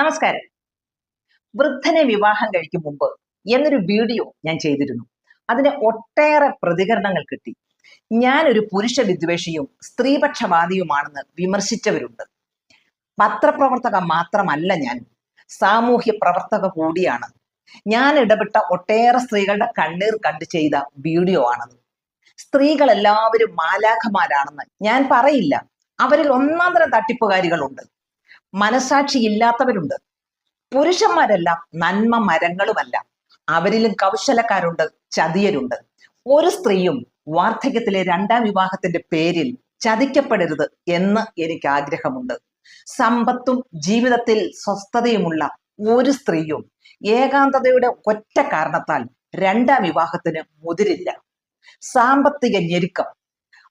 നമസ്കാരം. വൃദ്ധനെ വിവാഹം കഴിക്കും മുമ്പ് എന്നൊരു വീഡിയോ ഞാൻ ചെയ്തിരുന്നു. അതിന് ഒട്ടേറെ പ്രതികരണങ്ങൾ കിട്ടി. ഞാൻ ഒരു പുരുഷ വിദ്വേഷിയും സ്ത്രീപക്ഷവാദിയുമാണെന്ന് വിമർശിച്ചവരുണ്ട്. പത്രപ്രവർത്തക മാത്രമല്ല ഞാൻ. സാമൂഹ്യ പ്രവർത്തക കൂടിയാണ്. ഞാൻ ഇടപെട്ട ഒട്ടേറെ സ്ത്രീകളുടെ കണ്ണീർ കണ്ടു ചെയ്ത വീഡിയോ ആണത്. സ്ത്രീകൾ എല്ലാവരും മാലാഖമാരാണെന്ന് ഞാൻ പറയില്ല. അവരിൽ ഒന്നാം തരം തട്ടിപ്പുകാരികളുണ്ട്. മനസാക്ഷി ഇല്ലാത്തവരുണ്ട്. പുരുഷന്മാരെല്ലാം നന്മ മരങ്ങളുമല്ല. അവരിലും കൗശലക്കാരുണ്ട് ചതിയരുണ്ട്. ഒരു സ്ത്രീയും വാർദ്ധക്യത്തിലെ രണ്ടാം വിവാഹത്തിന്റെ പേരിൽ ചതിക്കപ്പെടരുത് എന്ന് എനിക്ക് ആഗ്രഹമുണ്ട് സമ്പത്തും ജീവിതത്തിൽ സ്വസ്ഥതയുമുള്ള ഒരു സ്ത്രീയും ഏകാന്തതയുടെ ഒറ്റ കാരണത്താൽ രണ്ടാം വിവാഹത്തിന് മുതിരില്ല. സാമ്പത്തിക ഞെരുക്കം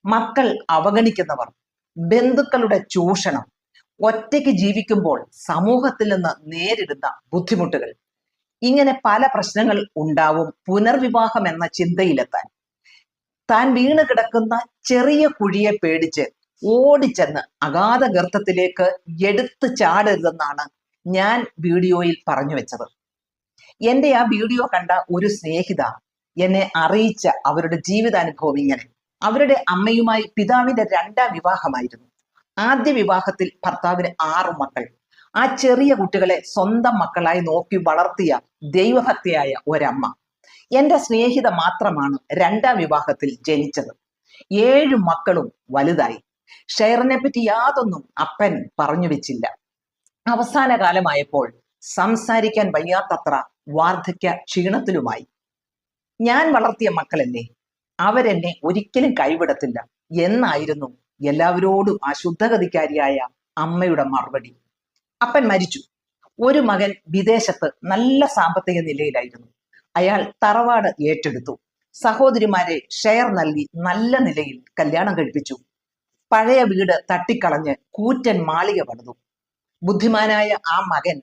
മക്കൾ അവഗണിക്കുന്നവർ ബന്ധുക്കളുടെ ചൂഷണം ഒറ്റയ്ക്ക് ജീവിക്കുമ്പോൾ സമൂഹത്തിൽ നിന്ന് നേരിടുന്ന ബുദ്ധിമുട്ടുകൾ. ഇങ്ങനെ പല പ്രശ്നങ്ങൾ ഉണ്ടാവും പുനർവിവാഹം എന്ന ചിന്തയിലെത്താൻ. താൻ വീണ് കിടക്കുന്ന ചെറിയ കുഴിയെ പേടിച്ച് ഓടിച്ചെന്ന് അഗാധ ഗർത്തത്തിലേക്ക് എടുത്തു ചാടരുതെന്നാണ് ഞാൻ വീഡിയോയിൽ പറഞ്ഞു വെച്ചത്. എന്റെ ആ വീഡിയോ കണ്ട ഒരു സ്നേഹിത എന്നെ അറിയിച്ച അവരുടെ ജീവിതാനുഭവം ഇങ്ങനെ. അവരുടെ അമ്മയുമായി പിതാവിന്റെ രണ്ടാം വിവാഹമായിരുന്നു. ആദ്യ വിവാഹത്തിൽ ഭർത്താവിന് ആറു മക്കൾ. ആ ചെറിയ കുട്ടികളെ സ്വന്തം മക്കളായി നോക്കി വളർത്തിയ ദൈവഭക്തിയായ ഒരമ്മ. എന്റെ സ്നേഹിത മാത്രമാണ് രണ്ടാം വിവാഹത്തിൽ ജനിച്ചത്. ഏഴു മക്കളും വലുതായി. ഷെയറിനെ പറ്റി യാതൊന്നും അപ്പൻ പറഞ്ഞു വെച്ചില്ല. അവസാന കാലമായപ്പോൾ സംസാരിക്കാൻ വയ്യാത്തത്ര വാർദ്ധക്യ ക്ഷീണത്തിലുമായി. ഞാൻ വളർത്തിയ മക്കളല്ലേ? അവരെന്നെ ഒരിക്കലും കൈവിടത്തില്ല. എന്നായിരുന്നു എല്ലാവരോടും ആ ശുദ്ധഗതിക്കാരിയായ അമ്മയുടെ മറുപടി. അപ്പൻ മരിച്ചു. ഒരു മകൻ വിദേശത്ത് നല്ല സാമ്പത്തിക നിലയിലായിരുന്നു. അയാൾ തറവാട് ഏറ്റെടുത്തു. സഹോദരിമാരെ ഷെയർ നൽകി നല്ല നിലയിൽ കല്യാണം കഴിപ്പിച്ചു. പഴയ വീട് തട്ടിക്കളഞ്ഞ് കൂറ്റൻ മാളിക പണിതു. ബുദ്ധിമാനായ ആ മകൻ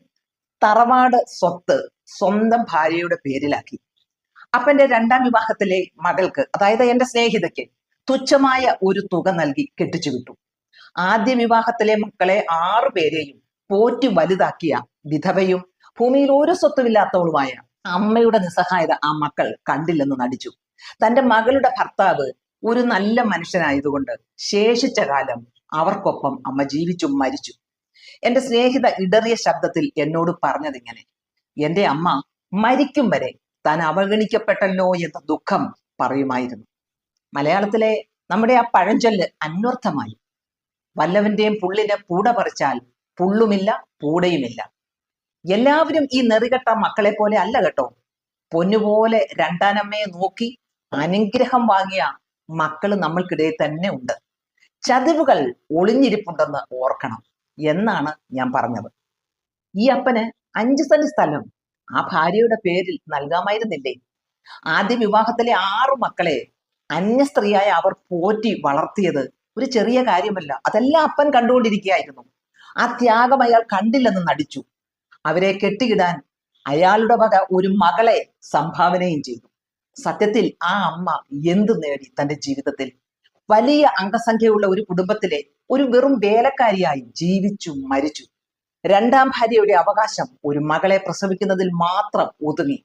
തറവാട് സ്വത്ത് സ്വന്തം ഭാര്യയുടെ പേരിലാക്കി. അപ്പന്റെ രണ്ടാം വിവാഹത്തിലെ മകൾക്ക് അതായത് എന്റെ സ്നേഹിതയ്ക്ക് തുച്ഛമായ ഒരു തുക നൽകി കെട്ടിച്ചു വിട്ടു. ആദ്യ വിവാഹത്തിലെ മക്കളെ ആറു പേരെയും പോറ്റി വലുതാക്കിയ വിധവയും ഭൂമിയിൽ ഒരു സ്വത്തുമില്ലാത്തവളുമായ അമ്മയുടെ നിസ്സഹായത ആ മക്കൾ കണ്ടില്ലെന്ന് നടിച്ചു. തന്റെ മകളുടെ ഭർത്താവ് ഒരു നല്ല മനുഷ്യനായതുകൊണ്ട് ശേഷിച്ച കാലം അവർക്കൊപ്പം അമ്മ ജീവിച്ചും മരിച്ചു. എന്റെ സ്നേഹിത ഇടറിയ ശബ്ദത്തിൽ എന്നോട് പറഞ്ഞതിങ്ങനെ എന്റെ അമ്മ മരിക്കും വരെ താൻ അവഗണിക്കപ്പെട്ടല്ലോ എന്ന ദുഃഖം പറയുമായിരുന്നു. മലയാളത്തിലെ നമ്മുടെ ആ പഴഞ്ചൊല്ല് അന്വർത്ഥമായി. വല്ലവന്റെയും പുള്ളിനെ പൂട പറിച്ചാൽ പുള്ളുമില്ല പൂടയുമില്ല. എല്ലാവരും ഈ നെറികെട്ട മക്കളെ പോലെ അല്ല കേട്ടോ. പൊന്നുപോലെ രണ്ടാനമ്മയെ നോക്കി അനുഗ്രഹം വാങ്ങിയ മക്കൾ നമ്മൾക്കിടയിൽ തന്നെ ഉണ്ട്. ചതിവുകൾ ഒളിഞ്ഞിരിപ്പുണ്ടെന്ന് ഓർക്കണം എന്നാണ് ഞാൻ പറഞ്ഞത്. ഈ അപ്പന് അഞ്ച് സെന്റ് സ്ഥലം ആ ഭാര്യയുടെ പേരിൽ നൽകാമായിരുന്നില്ലേ? ആദ്യ വിവാഹത്തിലെ ആറു മക്കളെ അന്യ സ്ത്രീയായ അവർ പോറ്റി വളർത്തിയത് ഒരു ചെറിയ കാര്യമല്ല. അതെല്ലാം അപ്പൻ കണ്ടുകൊണ്ടിരിക്കുകയായിരുന്നു. ആ ത്യാഗം അയാൾ കണ്ടില്ലെന്ന് നടിച്ചു. അവരെ കെട്ടിയിടാൻ അയാളുടെ വക ഒരു മകളെ സംഭാവനയും ചെയ്തു. സത്യത്തിൽ ആ അമ്മ എന്തു നേടി തന്റെ ജീവിതത്തിൽ? വലിയ അംഗസംഖ്യയുള്ള ഒരു കുടുംബത്തിലെ ഒരു വെറും വേലക്കാരിയായി ജീവിച്ചു മരിച്ചു. രണ്ടാം ഭാര്യയുടെ അവകാശം ഒരു മകളെ പ്രസവിക്കുന്നതിൽ മാത്രം ഒതുങ്ങി.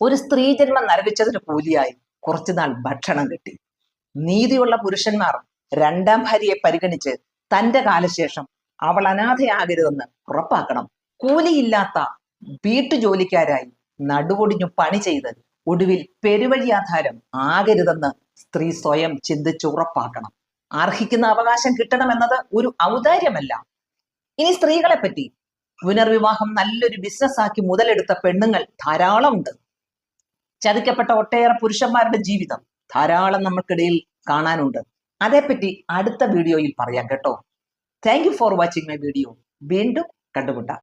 ഒരു സ്ത്രീ ജന്മം നരകിച്ചതിന് കൂലിയായി. കുറച്ചുനാൾ ഭക്ഷണം കിട്ടി. നീതിയുള്ള പുരുഷന്മാർ രണ്ടാം ഭാര്യയെ പരിഗണിച്ച് തന്റെ കാലശേഷം അവൾ അനാഥയാകരുതെന്ന് ഉറപ്പാക്കണം. കൂലിയില്ലാത്ത വീട്ടുജോലിക്കാരായി നടുവൊടിഞ്ഞു പണി ചെയ്ത് ഒടുവിൽ പെരുവഴിയാധാരം ആകരുതെന്ന് സ്ത്രീ സ്വയം ചിന്തിച്ച് ഉറപ്പാക്കണം. അർഹിക്കുന്ന അവകാശം കിട്ടണമെന്നത് ഒരു ഔദാര്യമല്ല. ഇനി സ്ത്രീകളെ പറ്റി പുനർവിവാഹം നല്ലൊരു ബിസിനസ് ആക്കി മുതലെടുത്ത പെണ്ണുങ്ങൾ ധാരാളമുണ്ട്. ചതിക്കപ്പെട്ട ഒട്ടേറെ പുരുഷന്മാരുടെ ജീവിതം ധാരാളം നമ്മൾക്കിടയിൽ കാണാനുണ്ട്. അതേപ്പറ്റി അടുത്ത വീഡിയോയിൽ പറയാം കേട്ടോ. Thank for watching my video വീണ്ടും കണ്ടുമുട്ടാം.